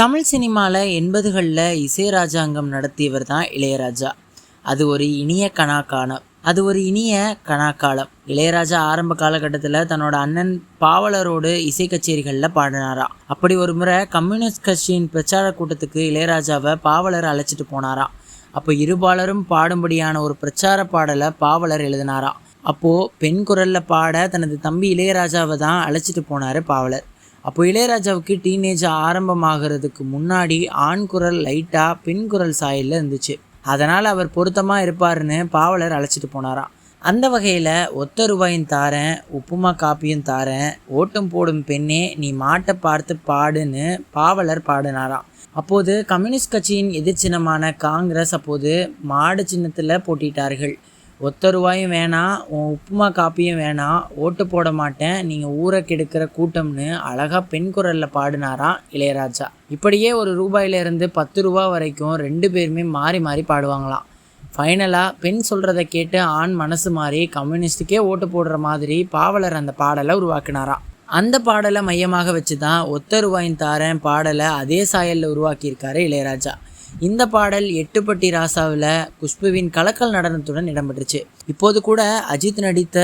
தமிழ் சினிமாவில் எண்பதுகளில் இசை ராஜாங்கம் நடத்தியவர் தான் இளையராஜா. அது ஒரு இனிய கணாக்காலம். அது ஒரு இனிய கணாக்காலம். இளையராஜா ஆரம்ப காலகட்டத்தில் தன்னோட அண்ணன் பாவலரோடு இசை கச்சேரிகளில் பாடினாராம் அப்படி ஒரு முறை கம்யூனிஸ்ட் கட்சியின் பிரச்சார கூட்டத்துக்கு இளையராஜாவை பாவலர் அழைச்சிட்டு போனாராம் அப்போ இருபாலரும் பாடும்படியான ஒரு பிரச்சார பாடலை பாவலர் எழுதினாராம் அப்போது பெண் குரலில் பாட தனது தம்பி இளையராஜாவை தான் அழைச்சிட்டு போனார் பாவலர். அப்போ இளையராஜாவுக்கு டீனேஜ் ஆரம்பமாகிறதுக்கு முன்னாடி ஆண் குரல் லைட்டாக பெண் குரல் சாயலில் இருந்துச்சு. அதனால் அவர் பொருத்தமாக இருப்பாருன்னு பாவலர் அழைச்சிட்டு போனாராம். அந்த வகையில் ஒத்த ரூபாயும் தாரேன் உப்புமா காப்பியும் தாரேன் ஓட்டம் போடும் பெண்ணே நீ மாட்டை பார்த்து பாடுன்னு பாவலர் பாடினாராம். அப்போது கம்யூனிஸ்ட் கட்சியின் எதிர்ச்சின்னமான காங்கிரஸ் அப்போது மாடு சின்னத்தில் போட்டிட்டார்கள் ஒத்த ரூபாயும் வேணாம் உன் உப்புமா காப்பியும் வேணாம் ஓட்டு போட மாட்டேன் நீங்கள் ஊரை கெடுக்கிற கூட்டம்னு அழகாக பெண் குரலில் பாடினாராம் இளையராஜா. இப்படியே ஒரு ரூபாயிலிருந்து பத்து ரூபா வரைக்கும் ரெண்டு பேருமே மாறி மாறி பாடுவாங்களாம். ஃபைனலாக பெண் சொல்கிறத கேட்டு ஆண் மனசு மாறி கம்யூனிஸ்ட்டுக்கே ஓட்டு போடுற மாதிரி பாவலர் அந்த பாடலை உருவாக்கினாராம். அந்த பாடலை மையமாக வச்சு தான் ஒத்த ரூபாயின் தாரன் பாடலை அதே சாயலில் உருவாக்கியிருக்காரு இளையராஜா. இந்த பாடல் எட்டுப்பட்டி ராசாவில் குஷ்புவின் கலக்கல் நடனத்துடன் இடம்பெற்றுச்சு. இப்போது கூட அஜித் நடித்த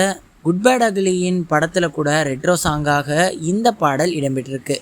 குட் பேட் அகிலியின் படத்தில் கூட ரெட்ரோ சாங்காக இந்த பாடல் இடம்பெற்றிருக்கு.